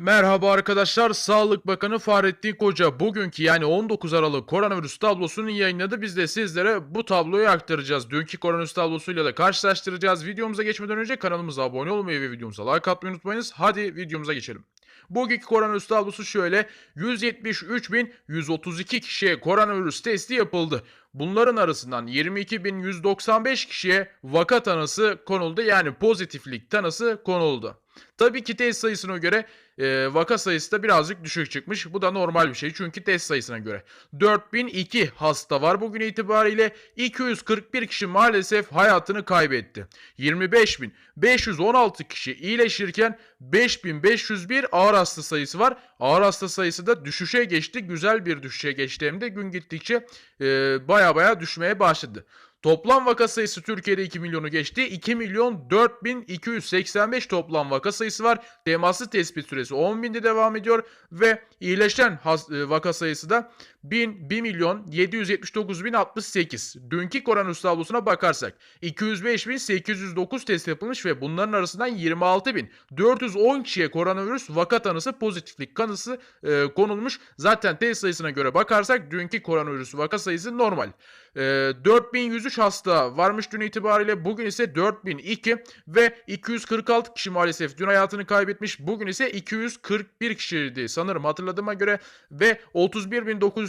Merhaba arkadaşlar. Sağlık Bakanı Fahrettin Koca bugünkü yani 19 Aralık koronavirüs tablosunu yayınladı. Biz de sizlere bu tabloyu aktaracağız. Dünkü koronavirüs tablosuyla da karşılaştıracağız. Videomuza geçmeden önce kanalımıza abone olmayı ve videomuza like atmayı unutmayınız. Hadi videomuza geçelim. Bugünkü koronavirüs tablosu şöyle. 173.132 kişiye koronavirüs testi yapıldı. Bunların arasından 22.195 kişiye vaka tanısı konuldu. Yani pozitiflik tanısı konuldu. Tabii ki test sayısına göre e, vaka sayısı da birazcık düşük çıkmış. Bu da normal bir şey çünkü test sayısına göre. 4002 hasta var bugün itibariyle. 241 kişi maalesef hayatını kaybetti. 25.516 kişi iyileşirken 5501 ağır hasta sayısı var. Ağır hasta sayısı da düşüşe geçti. Güzel bir düşüşe geçti hem de gün gittikçe e, baya baya düşmeye başladı. Toplam vaka sayısı Türkiye'de 2 milyonu geçti. 2 milyon 4285 toplam vaka sayısı var. Temaslı tespit süresi 10 binde devam ediyor ve iyileşen e, vaka sayısı da 1000, 1 milyon 779 bin 68. Dünkü koronavirüs tablosuna bakarsak 205 bin 809 test yapılmış ve bunların arasından 26 bin 410 kişiye koronavirüs vaka tanısı pozitiflik kanısı e, konulmuş. Zaten test sayısına göre bakarsak dünkü koronavirüs vaka sayısı normal. E, 4103 hasta varmış dün itibariyle. Bugün ise 4002 ve 246 kişi maalesef dün hayatını kaybetmiş. Bugün ise 241 kişiydi sanırım hatırladığıma göre ve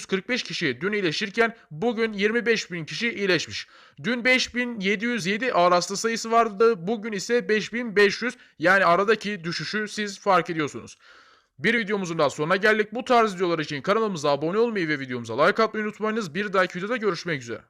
31.945 kişi dün iyileşirken bugün 25.000 kişi iyileşmiş. Dün 5707 ağır hasta sayısı vardı. Bugün ise 5500 yani aradaki düşüşü siz fark ediyorsunuz. Bir videomuzun daha sonuna geldik. Bu tarz videolar için kanalımıza abone olmayı ve videomuza like atmayı unutmayınız. Bir dahaki videoda görüşmek üzere.